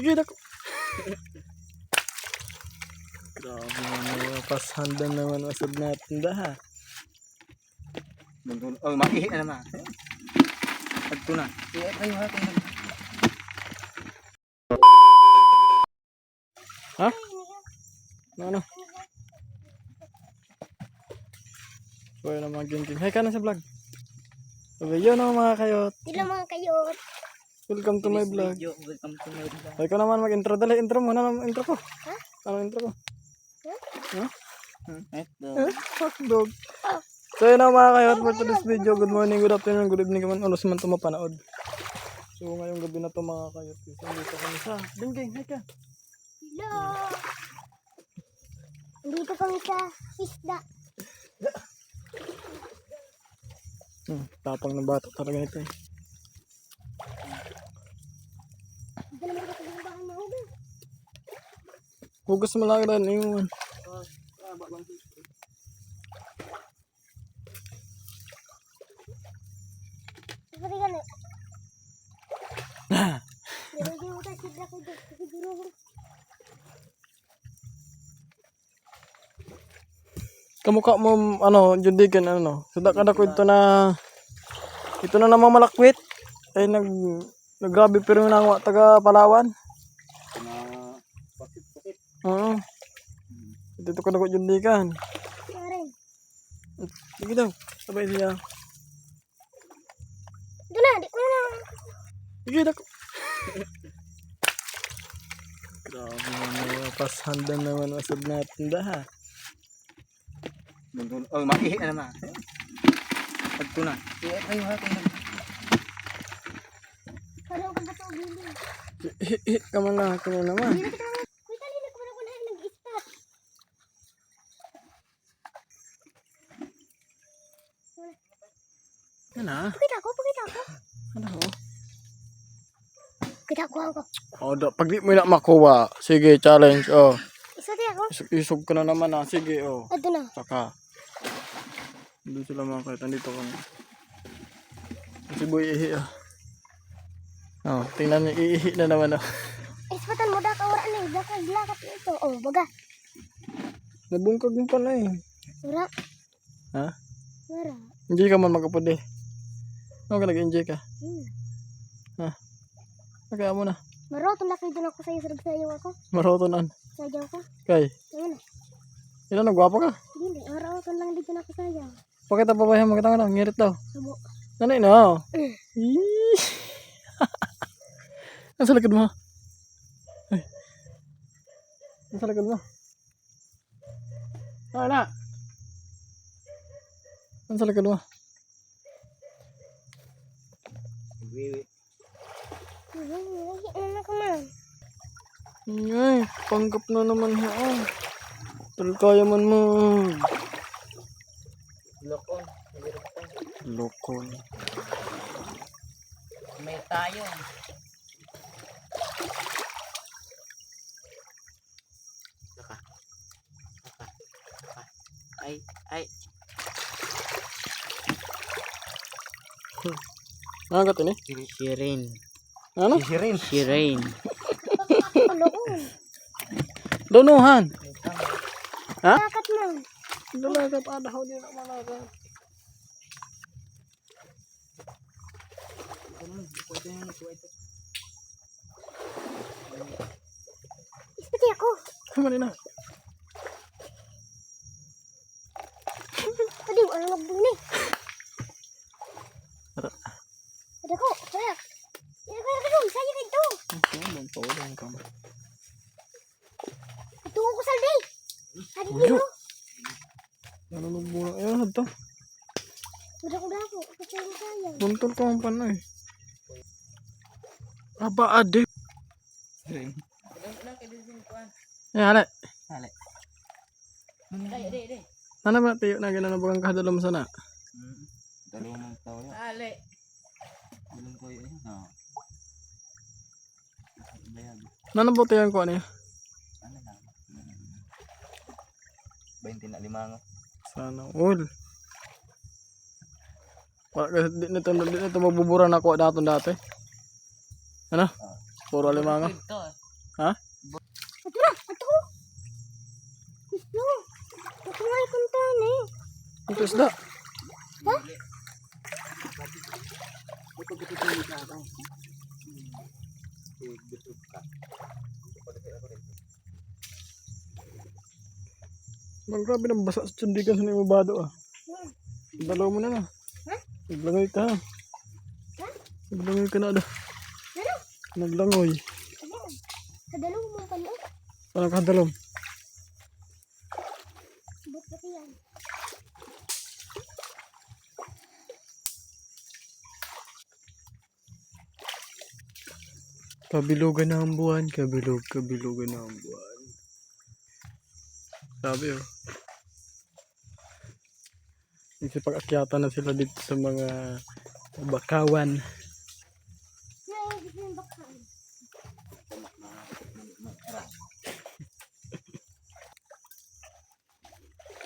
Sige, dako. Grabe naman, pashanda naman asad natin da ha. Nandun. Oh, maihi na naman. Agto na. Ihi kayo ha. Ha? Ano? So, yun ang mga ginting. Hey, ka na sa vlog. Sabi, yun ang mga kayot. Sila mga kayo. Welcome to my vlog. Video, welcome to my vlog. Ay, ko naman mag-intro. Dali, intro mo. Ano ang intro ko? Ha? Ano intro ko? Ito. Eh, hotdog. So yun ang mga kayot for today's video. Good morning, good afternoon, good evening kaman. Ano man ito mapanood. So ngayong gabi na to mga kayot. So dito kami sa Dingking. Hi ka. Hello. Dito kami sa isda. Hmm, tapang ng bata talaga ito eh. Dito naman ako sa bahay mo. Hugas mo lang rin. Siguro. kamukha mo, ano, Jundigan, ano, sada ka na ko ito na, ito na naman malakwit. Ay, nag, naggrabe pero yung nangwa taga Palawan. Na pakit-pakit. Oo. Dito ko na ko Jundigan. Kemarin. Sige daw, sabay siya. Itu nah, di mana? Sige, dako. Grabe naman, pashanda naman asad natin da ha. Nandun. Oh, maihi na naman. Agto na. Kayo ha. kung nag- Kalau ka ba to bili? Hit ka man na, kanya naman. Dito kita naman. Kuy tali na ko na ko. Ano? Pakita ko, pakita ko. Ano? Ako. Oh, da, pag di mo na makuha, sige, challenge, oh. Isa di ako. Isog, isog ka na naman ah, sige, oh. Ito na. Saka. Hindi sila mga kahit andito kami. Si Boy ihi ah. Oh, tingnan niyo, iihi na naman oh. Ispatan mo da ka wala na. Da ka lakat ito. Oh, baga. Nabungkag mo pa na eh. Wala. Ha? Wala. Enjoy ka man magkapod eh. Ano ka nag-enjoy ka? Hmm. Kaya mo na. Maro, tulak dito na ako sa'yo. Sarag sa'yo ako. Marotonan. Sayaw ko. Kay, Ayun na. ilan nagwapo ka? Hindi, maro, lang dito na ako sayaw. Pakita pa ba yan? Makita nga daw, ngirit daw. Sabo. Nanay na. Mm. Nasa likod mo. Ay. Nasa likod mo. Na. Nasa likod mo. Ay, panggap na naman yan. Tal kaya man mo. Lokon. Lokon. May tayo. Saka. Saka. Saka. Ay, ay. Ini. Shirin. Ano? Shirin. Shirin. Ano ko? Donuhan. Ha? Lakat mo. Dalagat ada ho di na malagat. Ispati ako. Kemana na? Tadi mo ang nagbun ni. Tara. Ada ko. Kaya. Ya kaya ka dong. Saya dito. Ang tawag ka. Ito ko saldi. Ano. Udah ko dako. Ako sa sayang. Buntol ka man pa na eh. Aba ade. Shirin. Eh, hale. Hale. Ay, ay, ay. Ano ba tiyo na ganun na bagang kahadalam sana? Hmm. Dalawang tao yan. Ale. Ilan ko yun? Ano po tiyan ko ano yun? Ano lang? 20 na lima nga. Sana all. Wala kasi di nito, di nito mabubura na ako dato dati. Ano? Puro lima nga. Ito. Ha? Na, ato. Isno. Ato nga ikuntahan eh. Ito isda. Ha? Bang grabe nang basa sa tsundikan sa bado ah. Dalaw mo na na. Ha? Naglangoy ka ha. Ha? Naglangoy ka na da. Ano? Naglangoy. Kadalaw mo pa no? Parang kadalom. Ba't pati yan? Kabilugan na ang buwan, kabilog, kabilugan na ang buwan. Sabi oh. Kasi pag-akyata na sila dito sa mga bakawan.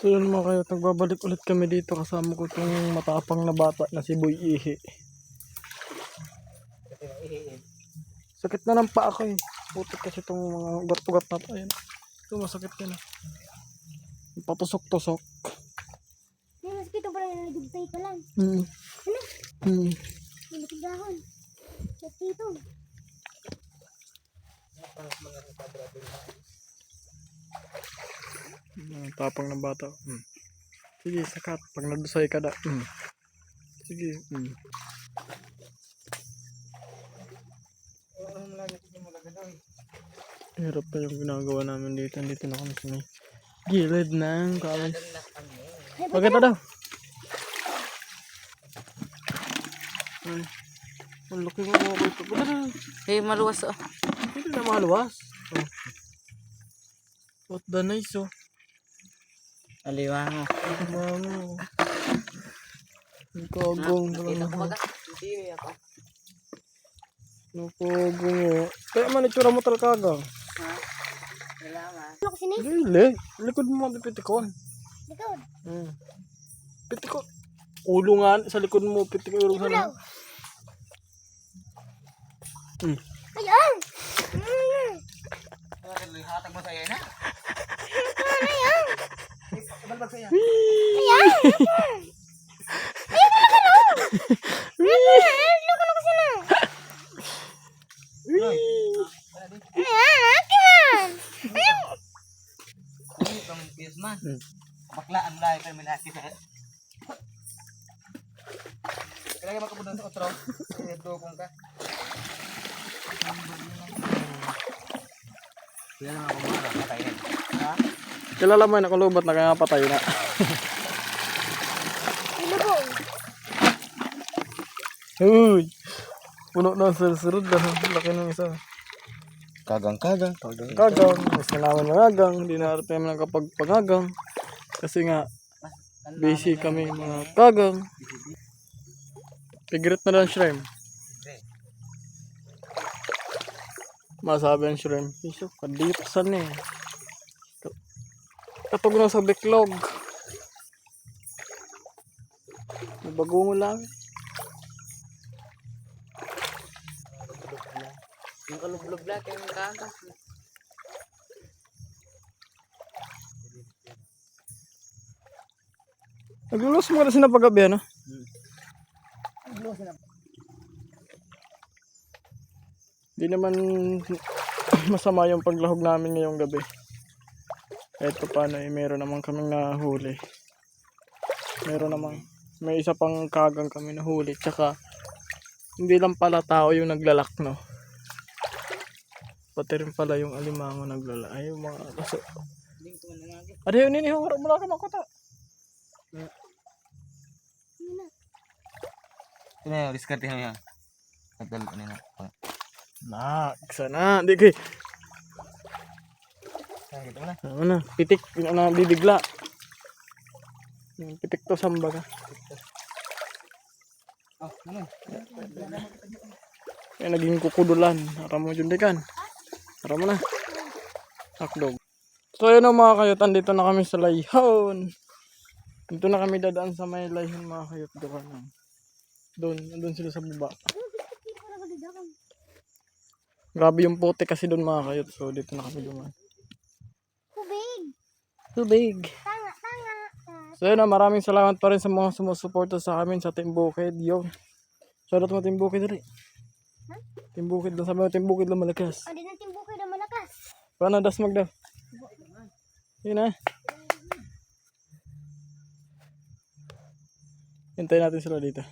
So yun mga kayo, nagbabalik ulit kami dito kasama ko itong matapang na bata na si Boy Ihi. Sakit na ng paa ko eh. Putik kasi itong mga ugat-ugat na to. Ayan. Ito masakit ah. Patusok-tusok. May mosquito pa rin nalagugtay pa lang. Hmm. Ano? Hmm. May nakagahon. Mosquito. Ang tapang ng bata. Hmm. Sige, sakat. Pag nadusay ka da. Hmm. Sige. Hmm. Hirap pa yung ginagawa namin dito. Dito na kami sa may gilid ng ba't Pagkita daw. Ay. Ang laki mo mga ko ito. Eh, maluwas oh. Hindi na maluwas. Oh. What the nice oh. Aliwango. Mamo. Ang kagong Nakita ko baga. Hindi ako. Ang kagong oh. Kaya man itsura mo talaga. Ha? Kailangan. ano kasi ni? Dili. Likod mo mapipitikon. Likod. Hmm. Pitikon. Ulo nga sa likod mo. Pitikon ulo Ulaw. sana. Hmm. Ayan! Mm. Hatag mo sa iyo na. Ano yan? Balbag sa iyo. Ayan! Ayan na ka no! Ayan na ka no kasi na! Ayan! Ayan! Ayan! Ano itong piyos man? Hmm. Bakla ang lahi pero may nakita. Kailangan makapunod sa otro. Kaya dukong ka. Kaya naman ako mga katayin. Ha? Kilala mo yun. Nakulubat na kaya patay na. Ilubong. Uy. Puno na sa surod na. Laki ng isa. Kagang-kagang. Kagang. Gagang. Mas na naman magagang. Hindi na rin tayo kapag pagagang. Kasi nga, busy kami mga kagang. Pigret na lang shrimp. Masabi ang shrimp. Iso, kadipsan eh. Ito- Kapag na sa backlog. Bago mo lang. Yung kalublob lang yung kagas. Naglulos mo kasi na paggabi, ano? Di naman masama yung paglahog namin ngayong gabi. Kahit pa paano eh, meron naman kaming nahuli. Meron namang, may isa pang kagang kami nahuli. Tsaka, hindi lang pala tao yung naglalak, no? Pati rin pala yung alimango naglalak. Ay, yung mga kaso. Hindi. Ano yun, nini, hurap mo lang ka makuta. Ito na yung diskarte mo yan. Nagdalo ko na. Na, sana. Hindi kay. Ano na, pitik, yung na bibigla. Pitik to samba ka. Oh, naman. Kaya naging kukudulan. Aram mo dyan kan. Aram mo na. Hakdog. So yun ang mga kayot, andito na kami sa layhon. Dito na kami dadaan sa may layhon mga kayot. Doon. Doon, doon sila sa baba. Ano, gusto ko na kagadakan. Grabe yung puti kasi doon mga kayot. So dito na kami dumaan. Kubig. Tubig. Tanga, tanga. So yun na, maraming salamat pa rin sa mga sumusuporta sa amin sa Team Bukid. Yo. Shoutout mo Team Bukid rin. Team Bukid lang. Sabi mo Team Bukid lang malakas. O, di natin bukid na malakas. Paano das magdaw? Yun na. Hintayin natin sila dito.